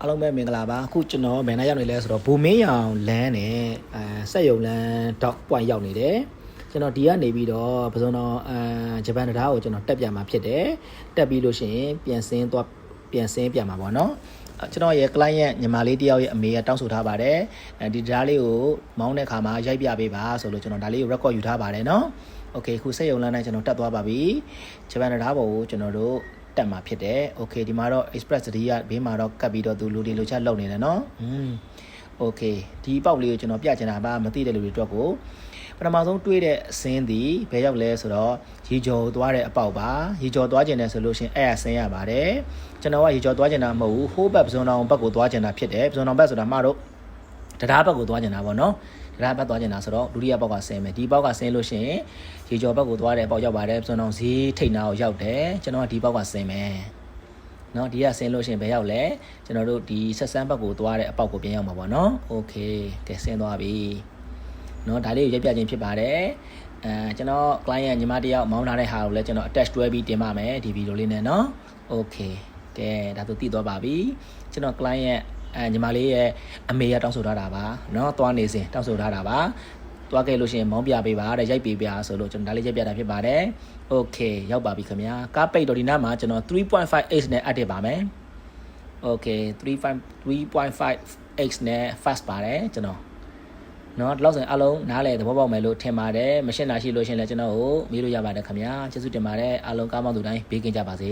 အားလုံးပဲမင်္ဂလာပါအခုကျွန်တော်ဘယ်နှရောက်နေလဲဆိုတော့ဘူမင်းရောင်လမ်းနဲ့အဲဆက်ယုံလမ်း dot point ရောက်နေတယ်ကျွန်တော်ဒီကနေပြီးတော့ပစုံတော်အဲဂျပန်တရားကိုကျွန်တော်တက်ပြမှာဖြစ်တယ်တက်ပြီးလို့ရှိရင်ပြန်ဆင်းသွားပြန်ဆင်းပြမှာပေါ့နော်ကျွန်တော်ရဲ့ client ညီမလေးတယောက်ရဲ့အမေကတောင်းဆိုထားပါတယ်အဲဒီဓာတ်လေးကိုမောင်းတဲ့ခါမှာရိုက်ပြပေးပါဆိုလို့ကျွန်တော်ဒါလေးကို record ယူထားပါတယ်နော် okay ခုစက်ရုံလမ်းနဲ့ကျွန်တော်တက်သွားပါပြီဂျပန်တရားပေါ်ကိုကျွန်တော်တို့ တက်မှာဖြစ်တယ်။ Okay ဒီမှာတော့ express တတိယဘေးမှာတော့ကတ်ပြီးတော့သူလူတွေလိုချလုပ်နေတယ်နော်။อืม Okay ဒီပေါက်လေးကိုကျွန်တော်ပြချင်တာပါမသိတဲ့လူတွေအတွက်ကိုပထမဆုံးတွေးတဲ့အစင်းဒီဘယ်ရောက်လဲဆိုတော့ရေကျော်သွားတဲ့အပေါက်ပါရေကျော်သွားခြင်းနဲ့ဆိုလို့ရှင်အဲ့အစင်းရပါတယ်ကျွန်တော်ကရေကျော်သွားခြင်းတာမဟုတ်ဘူးဟိုးဘက်ပဇွန်တော်ဘက်ကိုသွားခြင်းတာဖြစ်တယ်ပဇွန်တော်ဘက်ဆိုတာမှတော့ တရားဘက်ကိုသွားကျင်တာပေါ့နော်တရားဘက်သွားကျင်တာဆိုတော့ဒုတိယပေါက်ကဆင်းမယ်ဒီပေါက်ကဆင်းလို့ရှိရင်ရေကျော်ဘက်ကိုသွားတဲ့အပေါက်ရောက်ပါတယ်ပစုံတော်ဈေးထိတ်နာကိုရောက်တယ်ကျွန်တော်ကဒီပေါက်ကဆင်းမယ် เนาะဒီကဆင်းလို့ရှရင်ဘယ်ရောက်လဲကျွန်တော်တို့ဒီဆက်ဆန်းဘက်ကိုသွားတဲ့အပေါက်ကိုပြန်ရောက်မှာပေါ့เนาะโอเคကဲဆင်းသွားပြီเนาะဒါလေးကိုရိုက်ပြခြင်းဖြစ်ပါတယ်အဲကျွန်တော် client ညီမတယောက်မောင်းထားတဲ့ဟာကိုလည်းကျွန်တော် attach တွဲပြီးတင်ပါမယ်ဒီဗီဒီယိုလေးနဲ့เนาะโอเคကဲဒါဆိုတည်သွားပါပြီကျွန်တော် client အဲညီမလေးရဲ့အမေကတောင်းဆိုထားတာပါเนาะသွားနေစဉ်တောင်းဆိုထားတာပါသွားခဲ့လို့ရှိရင်မောင်းပြပေးပါတဲ့ရိုက်ပေးပြဆိုလို့ကျွန်တော်ဒါလေးရိုက်ပြတာဖြစ်ပါတယ်โอเคရောက်ပါပြီခင်ဗျာကားပိတ်တော့ဒီနားမှာကျွန်တော်3.5 8နဲ့အပ်တစ်ပါမယ်โอเค3.5 3.5 x နဲ့ fast ပါတယ်ကျွန်တော်เนาะဒီလောက်ဆိုရင်အလုံးနားလေသဘောပေါက်မယ်လို့ထင်ပါတယ်မရှင်းတာရှိလို့ရှရင်လည်းကျွန်တော်ကိုမေးလို့ရပါတယ်ခင်ဗျာကျေးဇူးတင်ပါတယ်အလုံးကားမောင်းသူတိုင်းဘေးကင်းကြပါစေ